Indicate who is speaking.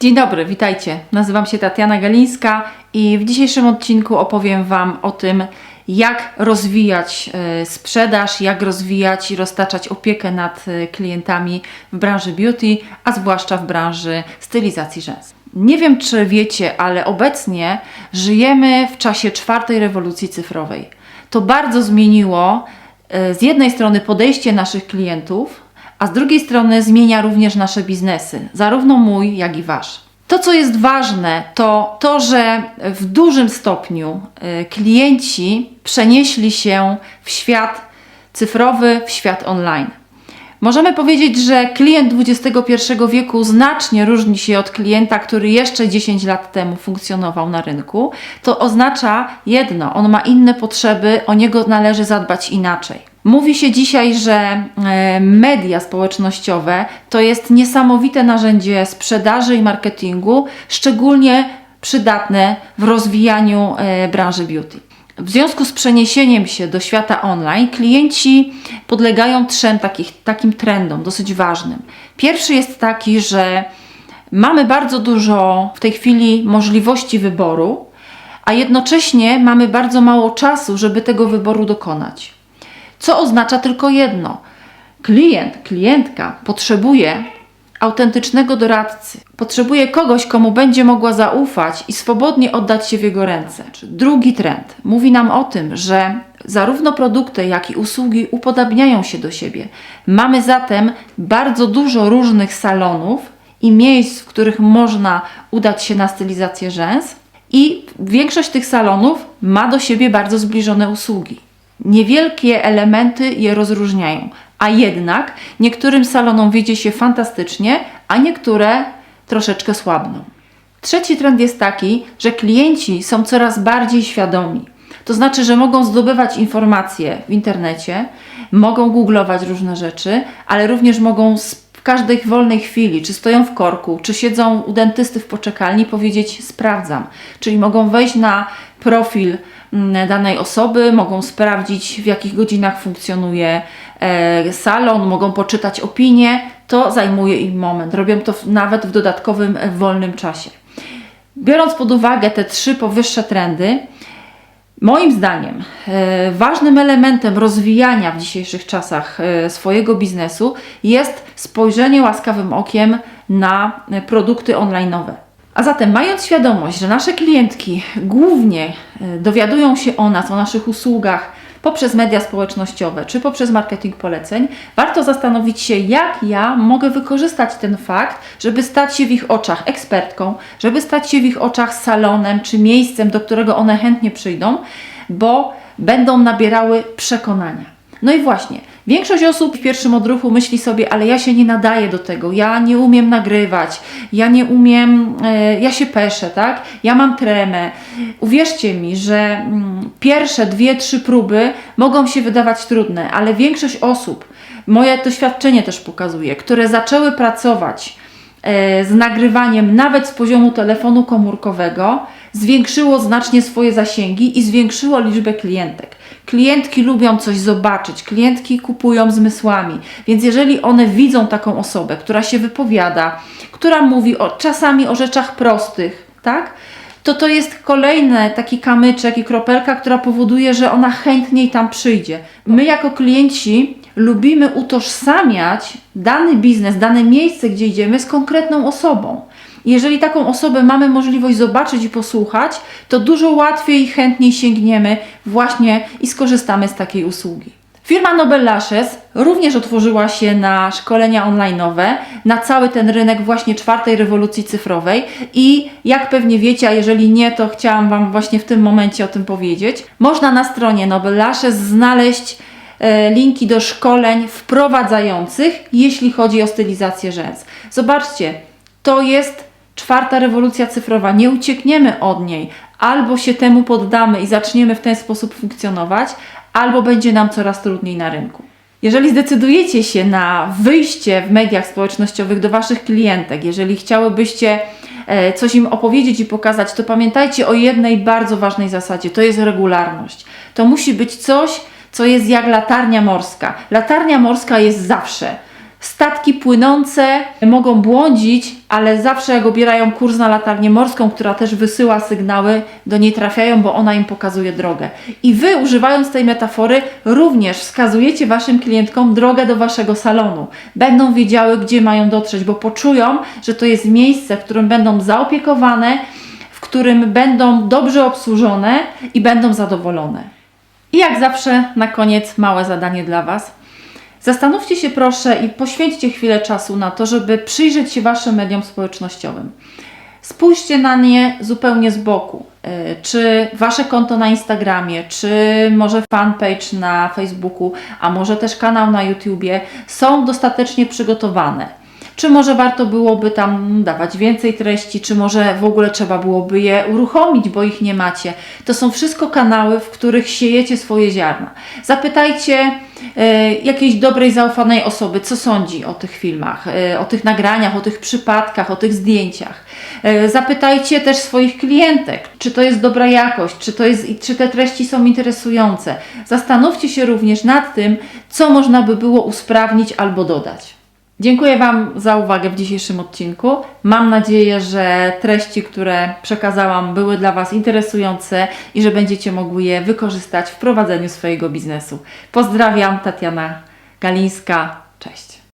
Speaker 1: Dzień dobry, witajcie. Nazywam się Tatiana Galińska i w dzisiejszym odcinku opowiem Wam o tym, jak rozwijać e, sprzedaż, jak rozwijać i roztaczać opiekę nad e, klientami w branży beauty, a zwłaszcza w branży stylizacji rzęs. Nie wiem, czy wiecie, ale obecnie żyjemy w czasie czwartej rewolucji cyfrowej. To bardzo zmieniło e, z jednej strony podejście naszych klientów, a z drugiej strony zmienia również nasze biznesy, zarówno mój, jak i wasz. To, co jest ważne, to to, że w dużym stopniu y, klienci przenieśli się w świat cyfrowy, w świat online. Możemy powiedzieć, że klient XXI wieku znacznie różni się od klienta, który jeszcze 10 lat temu funkcjonował na rynku. To oznacza jedno: on ma inne potrzeby, o niego należy zadbać inaczej. Mówi się dzisiaj, że e, media społecznościowe to jest niesamowite narzędzie sprzedaży i marketingu, szczególnie przydatne w rozwijaniu e, branży beauty. W związku z przeniesieniem się do świata online, klienci podlegają trzem takich, takim trendom dosyć ważnym. Pierwszy jest taki, że mamy bardzo dużo w tej chwili możliwości wyboru, a jednocześnie mamy bardzo mało czasu, żeby tego wyboru dokonać. Co oznacza tylko jedno: klient, klientka potrzebuje autentycznego doradcy. Potrzebuje kogoś, komu będzie mogła zaufać i swobodnie oddać się w jego ręce. Drugi trend mówi nam o tym, że zarówno produkty, jak i usługi upodabniają się do siebie. Mamy zatem bardzo dużo różnych salonów i miejsc, w których można udać się na stylizację rzęs, i większość tych salonów ma do siebie bardzo zbliżone usługi. Niewielkie elementy je rozróżniają, a jednak niektórym salonom wiedzie się fantastycznie, a niektóre troszeczkę słabną. Trzeci trend jest taki, że klienci są coraz bardziej świadomi. To znaczy, że mogą zdobywać informacje w internecie, mogą googlować różne rzeczy, ale również mogą każdej wolnej chwili, czy stoją w korku, czy siedzą u dentysty w poczekalni, powiedzieć: Sprawdzam. Czyli mogą wejść na profil mm, danej osoby, mogą sprawdzić, w jakich godzinach funkcjonuje e, salon, mogą poczytać opinie. To zajmuje im moment. Robią to nawet w dodatkowym, e, wolnym czasie. Biorąc pod uwagę te trzy powyższe trendy, Moim zdaniem e, ważnym elementem rozwijania w dzisiejszych czasach e, swojego biznesu jest spojrzenie łaskawym okiem na e, produkty online'owe. A zatem, mając świadomość, że nasze klientki głównie dowiadują się o nas, o naszych usługach poprzez media społecznościowe czy poprzez marketing poleceń, warto zastanowić się, jak ja mogę wykorzystać ten fakt, żeby stać się w ich oczach ekspertką, żeby stać się w ich oczach salonem czy miejscem, do którego one chętnie przyjdą, bo będą nabierały przekonania. No i właśnie, większość osób w pierwszym odruchu myśli sobie, ale ja się nie nadaję do tego, ja nie umiem nagrywać, ja nie umiem, e, ja się peszę, tak? Ja mam tremę. Uwierzcie mi, że mm, pierwsze dwie, trzy próby mogą się wydawać trudne, ale większość osób, moje doświadczenie też pokazuje, które zaczęły pracować e, z nagrywaniem nawet z poziomu telefonu komórkowego, zwiększyło znacznie swoje zasięgi i zwiększyło liczbę klientek. Klientki lubią coś zobaczyć, klientki kupują zmysłami, więc jeżeli one widzą taką osobę, która się wypowiada, która mówi o, czasami o rzeczach prostych, tak? To to jest kolejny taki kamyczek i kropelka, która powoduje, że ona chętniej tam przyjdzie. My jako klienci lubimy utożsamiać dany biznes, dane miejsce, gdzie idziemy z konkretną osobą. Jeżeli taką osobę mamy możliwość zobaczyć i posłuchać, to dużo łatwiej i chętniej sięgniemy właśnie i skorzystamy z takiej usługi. Firma Nobel Lashes również otworzyła się na szkolenia online'owe, na cały ten rynek właśnie czwartej rewolucji cyfrowej i jak pewnie wiecie, a jeżeli nie, to chciałam Wam właśnie w tym momencie o tym powiedzieć. Można na stronie Nobel Lashes znaleźć e, linki do szkoleń wprowadzających, jeśli chodzi o stylizację rzęs. Zobaczcie, to jest czwarta rewolucja cyfrowa, nie uciekniemy od niej. Albo się temu poddamy i zaczniemy w ten sposób funkcjonować, albo będzie nam coraz trudniej na rynku. Jeżeli zdecydujecie się na wyjście w mediach społecznościowych do Waszych klientek, jeżeli chciałybyście e, coś im opowiedzieć i pokazać, to pamiętajcie o jednej bardzo ważnej zasadzie to jest regularność. To musi być coś, co jest jak latarnia morska. Latarnia morska jest zawsze statki płynące mogą błądzić, ale zawsze jak obierają kurs na latarnię morską, która też wysyła sygnały, do niej trafiają, bo ona im pokazuje drogę. I wy, używając tej metafory, również wskazujecie waszym klientkom drogę do waszego salonu. Będą wiedziały, gdzie mają dotrzeć, bo poczują, że to jest miejsce, w którym będą zaopiekowane, w którym będą dobrze obsłużone i będą zadowolone. I jak zawsze, na koniec małe zadanie dla Was. Zastanówcie się proszę i poświęćcie chwilę czasu na to, żeby przyjrzeć się Waszym mediom społecznościowym. Spójrzcie na nie zupełnie z boku. Yy, Czy Wasze konto na Instagramie, czy może fanpage na Facebooku, a może też kanał na YouTubie są dostatecznie przygotowane. Czy może warto byłoby tam dawać więcej treści, czy może w ogóle trzeba byłoby je uruchomić, bo ich nie macie. To są wszystko kanały, w których siejecie swoje ziarna. Zapytajcie e, jakiejś dobrej, zaufanej osoby, co sądzi o tych filmach, e, o tych nagraniach, o tych przypadkach, o tych zdjęciach. E, zapytajcie też swoich klientek, czy to jest dobra jakość, czy, to jest, czy te treści są interesujące. Zastanówcie się również nad tym, co można by było usprawnić albo dodać. Dziękuję Wam za uwagę w dzisiejszym odcinku. Mam nadzieję, że treści, które przekazałam, były dla Was interesujące i że będziecie mogły je wykorzystać w prowadzeniu swojego biznesu. Pozdrawiam, Tatiana Galińska. Cześć.